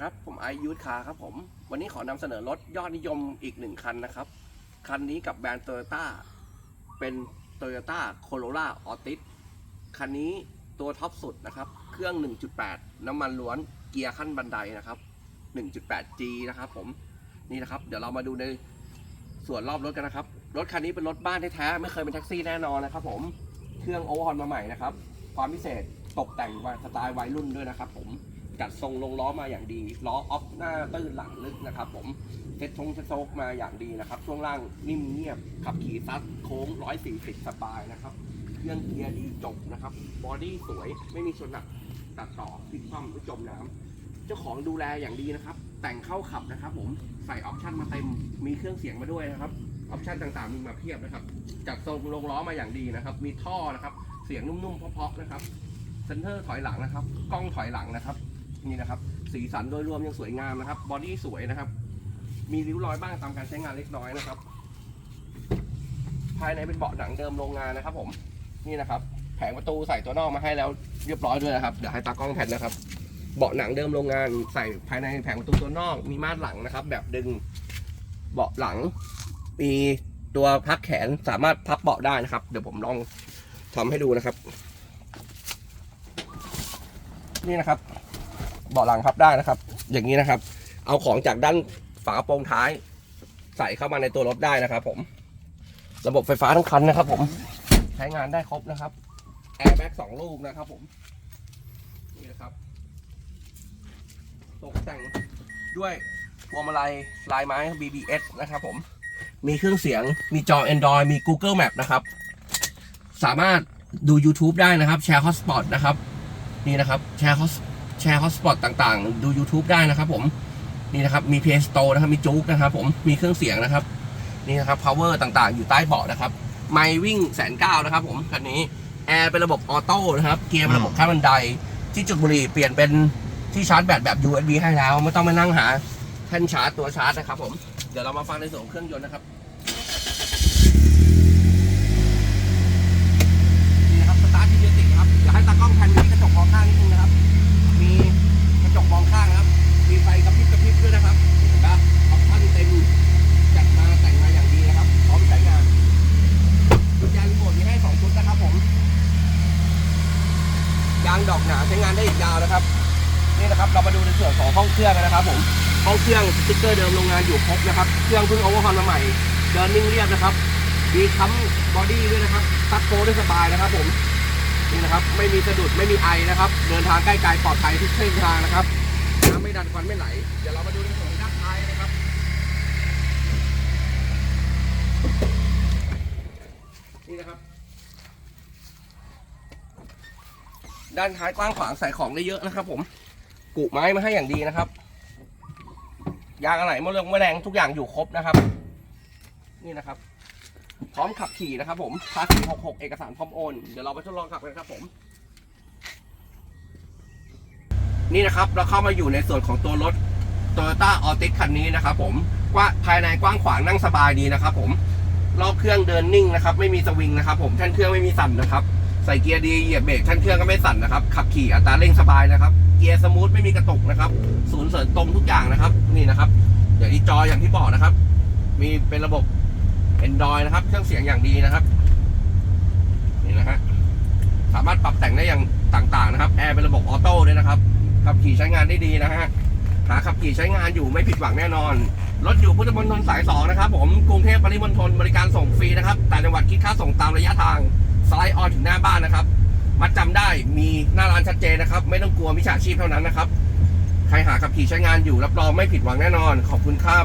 ครับ ผมไอยูทคาครับผม วันนี้ขอนำเสนอรถยอดนิยมอีกหนึ่งคันนะครับ คันนี้กับแบรนด์โตโยต้าเป็น Toyota Corolla Altis คันนี้ตัวท็อปสุดนะครับ เครื่อง 1.8 น้ำมันล้วนเกียร์ขั้นบันไดนะครับ 1.8G นะครับผมนี่นะครับ เดี๋ยวเรามาดูในส่วนรอบรถกันนะครับ รถคันนี้เป็นรถบ้านแท้ๆไม่เคยเป็นแท็กซี่แน่นอนนะครับ ผมเครื่องโอเวอร์ฮอลมาใหม่นะครับ ความพิเศษตกแต่งสไตล์วัยรุ่นด้วยนะครับ ผม จัดทรงลงล้อมาอย่างดีล้อออฟหน้าตื้นหลังลึกนะครับ ผมเซ็ตทงเซ็ตโซกมาอย่างดีนะครับ ช่วงล่างนิ่มเงียบขับขี่ซัดโค้ง140สบายนะครับเครื่องเกียร์ดีจบนะครับบอดี้สวยไม่มีชนหนักตัดต่อพลิกคว่ำหรือจมน้ำเจ้าของดูแลอย่างดีนะครับ แต่งเข้าขับนะครับ ผมใส่ออปชั่นมาเต็มมีเครื่องเสียงมาด้วยนะครับออปชั่นต่างๆมีมาเพียบนะครับจัดทรงลงล้อมาอย่างดีนะครับ มีท่อนะครับ เสียงนุ่มๆเพาะๆนะครับเซนเตอร์ถอยหลังนะครับ กล้องถอยหลังนะครับ นี่นะครับ สีสันโดยรวมยังสวยงามนะครับ บอดี้สวยนะครับ มีริ้วรอยบ้างตามการใช้งานเล็กน้อยนะครับ ภายในเป็นเบาะหนังเดิมโรงงานนะครับ ผม นี่นะครับ แผงประตูใส่ตัวนอกมาให้แล้วเรียบร้อยด้วยนะครับ เดี๋ยวให้ตากล้องแผ่นนะครับ เบาะหนังเดิมโรงงานใส่ภายในแผงประตูตัวนอก มีม่านหลังนะครับ แบบดึง เบาะหลัง มีตัวพักแขนสามารถพับเบาะได้นะครับ เดี๋ยวผมลองทำให้ดูนะครับ นี่นะครับ เบาะหลังพับได้นะครับ อย่างนี้นะครับ เอาของจากด้านฝากระโปรงท้าย ใส่เข้ามาในตัวรถได้นะครับ ผม ระบบไฟฟ้าทั้งคันนะครับ ผมใช้งานได้ครบนะครับแอร์แบ็กสองลูกนะครับผมนี่นะครับตกแต่งด้วยพวงมาลัยลายไม้ BBS นะครับผม มีเครื่องเสียง มีจอ Android มี Google Map นะครับ สามารถดู YouTube ได้นะครับ แชร์ Hotspot นะครับ นี่นะครับ แชร์ Hot แชร์ Hotspot ต่างๆ ดู YouTube ได้นะครับผมนี่นะครับมี PS Store นะครับมีจุกนะครับผมมีเครื่องเสียงนะครับนี่นะครับ power ต่างๆ อยู่ใต้เบาะนะครับไมล์วิ่งแสนเก้านะครับผมคันนี้แอร์เป็นระบบออโต้นะครับเกียร์เป็นระบบข้ามบันได ที่จุดบุหรี่เปลี่ยนเป็นที่ชาร์จแบตแบบ USB ให้แล้ว ไม่ต้องมานั่งหาแท่นชาร์จตัวชาร์จนะครับผมเดี๋ยวเรามาฟังในส่วนของเครื่องยนต์นะครับ นี่นะครับสตาร์ทที่เดียติกครับ เดี๋ยวให้ตากล้องแพนที่กระจกมองข้างนิดนึงนะครับ มีกระจกมองข้างนะครับ มีไฟกระพริบกระพริบด้วยนะครับเห็นปะออปชั่นเต็มจัดมาแต่งมาอย่างดีนะครับ พร้อมใช้งานกุญแจรีโมทมีให้สองชุดนะครับผม ยางดอกหนาใช้งานได้อีกยาวนะครับ นี่นะครับเรามาดูในส่วนของห้องเครื่องกันนะครับ ผมห้องเครื่องสติ๊กเกอร์เดิมโรงงานอยู่ครบนะครับเครื่องเพิ่งโอเวอร์ฮอลมาใหม่เดินนิ่งเรียบนะครับมีค้ำบอดี้ด้วยนะครับซักโค้ดได้สบายนะครับ ผมนี่นะครับไม่มีสะดุดไม่มีไอนะครับ เดินทางใกล้ไกลปลอดภัยทุกเส้นทางนะครับน้ำไม่ดันควันไม่ไหลเดี๋ยวเรามาดูในส่วนด้านท้ายนะครับ นี่นะครับ ด้านท้ายกว้างขวางใส่ของได้เยอะนะครับ ผมกุไม้มาให้อย่างดีนะครับยางอะไรมะเร็งมะแรงทุกอย่างอยู่ครบนะครับ นี่นะครับ พร้อมขับขี่นะครับ ผมภาษี66 เอกสารพร้อมโอนเดี๋ยวเราไปทดลองขับกันครับผม นี่นะครับ เราเข้ามาอยู่ในส่วนของตัวรถ Toyota Altis คันนี้นะครับ ผมกว่าภายในกว้างขวางนั่งสบายดีนะครับ ผมรอบเครื่องเดินนิ่งนะครับ ไม่มีสวิงนะครับ ผมแท่นเครื่องไม่มีสั่นนะครับ ใส่เกียร์ดีเหยียบเบรกแท่นเครื่องก็ไม่สั่นนะครับ ขับขี่อัตราเร่งสบายนะครับ เกียร์สมูทไม่มีกระตุกนะครับ ศูนย์เสริมตรงทุกอย่างนะครับ นี่นะครับ อย่างที่จออย่างที่บอกนะครับ มีเป็นระบบ Android นะครับ เครื่องเสียงอย่างดีนะครับ นี่นะฮะ สามารถปรับแต่งได้อย่างต่างๆนะครับ แอร์เป็นระบบออโต้ด้วยนะครับ ขับขี่ใช้งานได้ดีนะฮะ หาขับขี่ใช้งานอยู่ไม่ผิดหวังแน่นอน รถอยู่พุทธมณฑลสาย 2 นะครับ ผม กรุงเทพปริมณฑลบริการส่งฟรีนะครับ แต่จังหวัดคิดค่าส่งตามระยะทาง สไลด์ออนถึงหน้าบ้านนะครับ มัดจำได้มีหน้าร้านชัดเจนนะครับ ไม่ต้องกลัวมิจฉาชีพเท่านั้นนะครับ ใครหาขับขี่ใช้งานอยู่รับรองไม่ผิดหวังแน่นอน ขอบคุณครับ